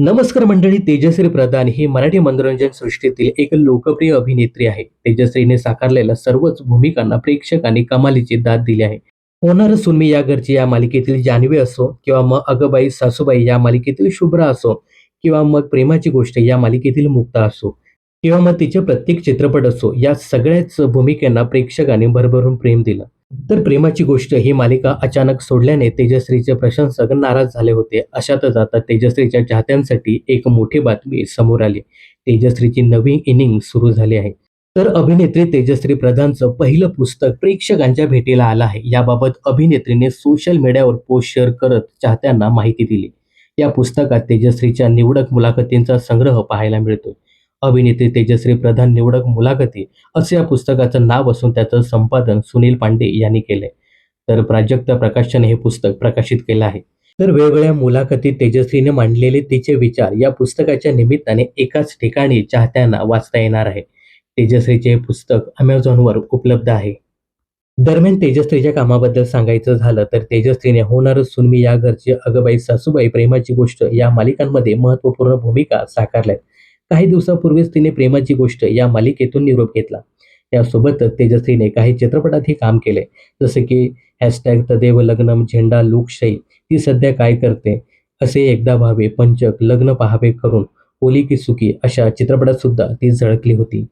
नमस्कार मंडळी तेजश्री प्रधान ही मराठी मनोरंजन सृष्टीतील एक लोकप्रिय अभिनेत्री आहे तेजश्रीने साकारलेल्या सर्वच भूमिकांना प्रेक्षकांनी कमालीची दाद दिली आहे. होणार सुनमी या घरची या मालिकेतील जान्हवी असो किंवा मग अगबाई सासूबाई या मालिकेतील शुभ्रा असो किंवा मग प्रेमाची गोष्ट या मालिकेतील मुक्ता असो किंवा मग तिचे प्रत्येक चित्रपट असो या सगळ्याच भूमिकांना प्रेक्षकांनी भरभरून प्रेम दिलं. तर प्रेमाची गोष्ट ही मालिका अचानक सोडल्याने तेजश्रीचे प्रशंसक नाराज झाले होते. अशातच आता तेजश्रीच्या चाहत्यांसाठी एक मोठी बातमी समोर आली. तेजश्रीची नवी इनिंग सुरू झाली आहे. तर अभिनेत्री तेजश्री प्रधानचं पहिलं पुस्तक प्रेक्षकांच्या भेटीला आलं आहे. याबाबत अभिनेत्रीने सोशल मीडियावर पोस्ट शेअर करत चाहत्यांना माहिती दिली. या पुस्तकात तेजश्रीच्या निवडक मुलाखतींचा संग्रह पाहायला मिळतोय. अभिनेत्री तेजश्री प्रधान निवडक मुलाखती असे या पुस्तकाचं नाव असून त्याचं संपादन सुनील पांडे यांनी केलंय. तर प्राजक्त प्रकाशन हे पुस्तक प्रकाशित केलं आहे. तर वेगवेगळ्या मुलाखतीत तेजस्वीने मांडलेले तिचे विचार या पुस्तकाच्या निमित्ताने एकाच ठिकाणी चाहत्यांना वाचता येणार आहे. तेजश्रीचे हे पुस्तक अमेझॉनवर उपलब्ध आहे. दरम्यान तेजश्रीच्या कामाबद्दल सांगायचं झालं तर तेजश्रीने होणार सुनमी या घरची अगबाई सासूबाई प्रेमाची गोष्ट या मालिकांमध्ये महत्त्वपूर्ण भूमिका साकारल्यात. काही दिवसापूर्वीच तिने प्रेमाची गोष्ट या मालिकेतून निरोप घेतला. त्यासोबतच तेजश्रीने काही चित्रपटातही काम केले. जसे की हॅशटॅग तदेव लग्नम झेंडा लोकशाही ती सध्या काय करते? असे एकदा व्हावे पंचक लग्न पहावे करून ओली की सुकी अशा चित्रपटात सुद्धा ती झळकली होती.